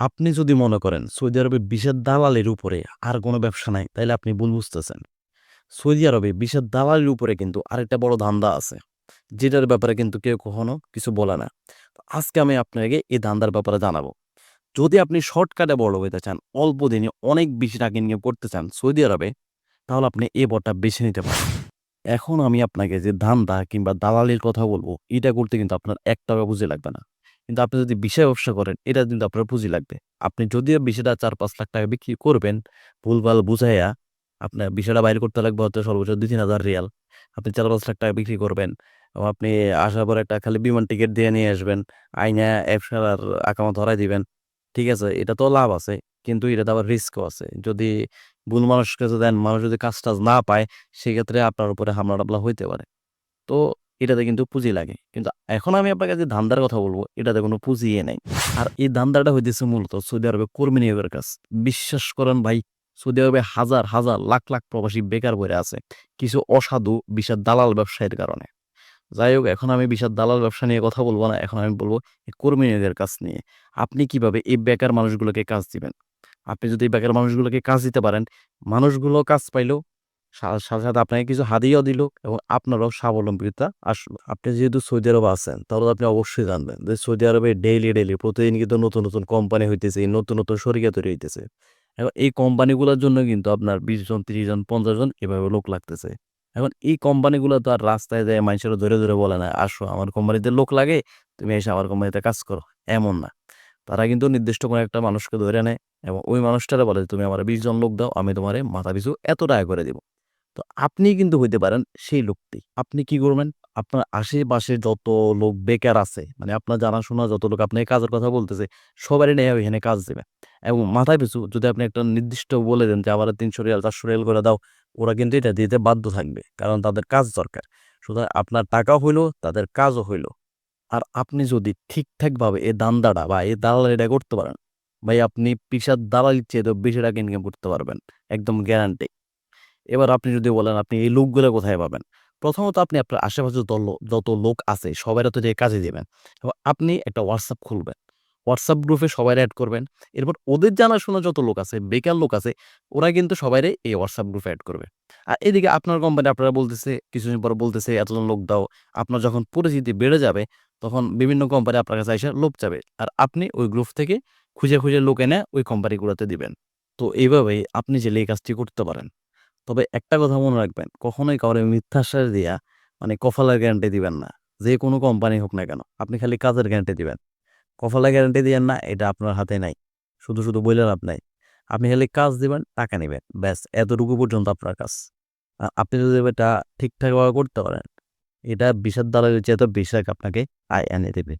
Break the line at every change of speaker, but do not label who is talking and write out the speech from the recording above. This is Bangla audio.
আপনি যদি মনে করেন সৌদি আরবে বিষের দালালের উপরে আর কোনো ব্যবসা নাই তাহলে আপনি ভুল বুঝতেছেন। সৌদি আরবে বিষের দালালের উপরে কিন্তু আরেকটা বড় ধান্দা আছে, যেটার ব্যাপারে কিন্তু কেউ কখনো কিছু বলে না। আজকে আমি আপনাকে এই ধান্দার ব্যাপারে জানাব। যদি আপনি শর্টকাটে বড় হইতে চান, অল্প দিনে অনেক বেশি টাকা নিয়ে পড়তে চান সৌদি আরবে, তাহলে আপনি এই বটটা বেছে নিতে পারেন। এখন আমি আপনাকে যে ধান্দা কিংবা দালালির কথা বলব, এটা করতে কিন্তু আপনার এক টাকা পুঁজি লাগবে না। কিন্তু আপনি যদি বিষয় ব্যবসা করেন, এটা কিন্তু আপনার পুঁজি লাগবে। আপনি যদিও বিষয়টা চার পাঁচ লাখ টাকা বিক্রি করবেন, ভুলভাল বুঝাইয়া আপনার বিষয়টা বাইর করতে লাগবে হয়তো সর্বোচ্চ দুই তিন হাজার রিয়াল। আপনি চার পাঁচ লাখ টাকা বিক্রি করবেন, এবং আপনি আসার পর একটা খালি বিমান টিকিট দিয়ে নিয়ে আসবেন, আইনা ব্যবসার আকামা ধরাই দিবেন, ঠিক আছে? এটা তো লাভ আছে, কিন্তু এটাতে আবার রিস্কও আছে। যদি ভুল মানুষকে দেন, মানুষ যদি কাজ টাজ না পায়, সেক্ষেত্রে আপনার উপরে হামলা টামলা হইতে পারে। তো এটাতে কিন্তু পুঁজি লাগে। কিন্তু এখন আমি আপনাকে যে ধান্দার কথা বলব, এটাতে কোনো পুঁজি নেই। আর এই ধান্দাটা হইতেছে মূলত সৌদি আরবে কর্মী নিয়োগের কাজ। বিশ্বাস করেন ভাই, সৌদি আরবে হাজার হাজার, লাখ লাখ প্রবাসী বেকার বইরে আছে। কিছু অসাধু বিশাল দালাল ব্যবসায়ের কারণে। যাই হোক, এখন আমি বিশাল দালাল ব্যবসা নিয়ে কথা বলব না, এখন আমি বলব কর্মী নিয়োগের কাজ নিয়ে। আপনি কীভাবে এই বেকার মানুষগুলোকে কাজ দিবেন? আপনি যদি বেকার মানুষগুলোকে কাজ দিতে পারেন, মানুষগুলো কাজ পাইলো সা- সাথে সাথে আপনাকে কিছু হাদিয়াও দিল এবং আপনারও স্বাবলম্বিতা। আসলো আপনি যেহেতু সৌদি আরবে আছেন, তাহলে আপনি অবশ্যই জানবেন যে সৌদি আরবে ডেইলি ডেইলি প্রতিদিন কিন্তু নতুন নতুন কোম্পানি হইতেছে নতুন নতুন শরিকা তৈরি হইতেছে। এখন এই কোম্পানিগুলোর জন্য কিন্তু আপনার বিশ জন, তিরিশ জন, পঞ্চাশ জন এভাবে লোক লাগতেছে। এখন এই কোম্পানিগুলো তো আর রাস্তায় যায় মানুষের ধরে ধরে বলে না, আসো, আমার কোম্পানিতে লোক লাগে, তুমি এসে আমার কোম্পানিতে কাজ করো। এমন না। তারা কিন্তু নির্দিষ্ট কোনো একটা মানুষকে ধরে নেয় এবং ওই মানুষটারা বলে, তুমি আমার বিশ জন লোক দাও, আমি তোমার মাথা পিছু এত টাকা করে দিব। তো আপনি কিন্তু হইতে পারেন সেই লোকটি। আপনি কি করবেন? আপনার আশেপাশে যত লোক বেকার আছে মানে আপনার জানাশোনা যত লোক আপনাকে কাজের কথা বলতেছে, সবারই নেই এখানে কাজ দেবে। এবং মাথায় পিছু যদি আপনি একটা নির্দিষ্ট বলে দেন যে, আমার তিনশো রিয়াল, চারশো রিয়াল করে দাও, ওরা কিন্তু এটা দিতে বাধ্য থাকবে। কারণ তাদের কাজ দরকার। সুতরাং আপনার টাকাও হইল, তাদের কাজও হইল। আর আপনি যদি ঠিকঠাকভাবে এই দান্দাটা বা এই দালালিটা করতে পারেন, ভাই, আপনি পিসার দালালির চেয়ে তো বেশি টাকা ইনকাম করতে পারবেন। একদম গ্যারান্টি এবার আপনি যদি বলেন, আপনি এই লোকগুলো কোথায় পাবেন? প্রথমত আপনি আপনার আশেপাশে যত লোক আছে সবাই তো যে কাজে দেবেন। এবং আপনি একটা হোয়াটসঅ্যাপ খুলবেন। হোয়াটসঅ্যাপ গ্রুপে সবাই অ্যাড করবেন। এরপর ওদের জানাশোনা যত লোক আছে, বেকার লোক আছে, ওরা কিন্তু সবাই এই হোয়াটসঅ্যাপ গ্রুপে অ্যাড করবে। আর এদিকে আপনার কোম্পানি আপনারা বলতেছে, কিছুদিন পর বলতেছে, এতজন লোক দাও। আপনার যখন পরিচিতি বেড়ে যাবে, তখন বিভিন্ন কোম্পানি আপনার কাছে এসে লোক যাবে আর আপনি ওই গ্রুপ থেকে খুঁজে খুঁজে লোক এনে ওই কোম্পানিগুলোতে দিবেন। তো এইভাবেই আপনি যে এই কাজটি করতে পারেন। তবে একটা কথা মনে রাখবেন, কখনোই কাউরে মিথ্যা আশ্বাস দিয়া মানে কফালের গ্যারান্টি দিবেন না। যে কোনো কোম্পানি হোক না কেন, আপনি খালি কাজের গ্যারান্টি দিবেন। কফালের গ্যারান্টি দিবেন না, এটা আপনার হাতে নাই। শুধু শুধু বইলে লাভ নাই। আপনি খালি কাজ দিবেন, টাকা নেবেন। ব্যাস, এতটুকু পর্যন্ত আপনার কাজ। আপনি যদি এটা ঠিকঠাকভাবে করতে পারেন, এটা বিষাদ দ্বারা চেয়ে তো বিশ্বাস আপনাকে আয় এনে দেবে।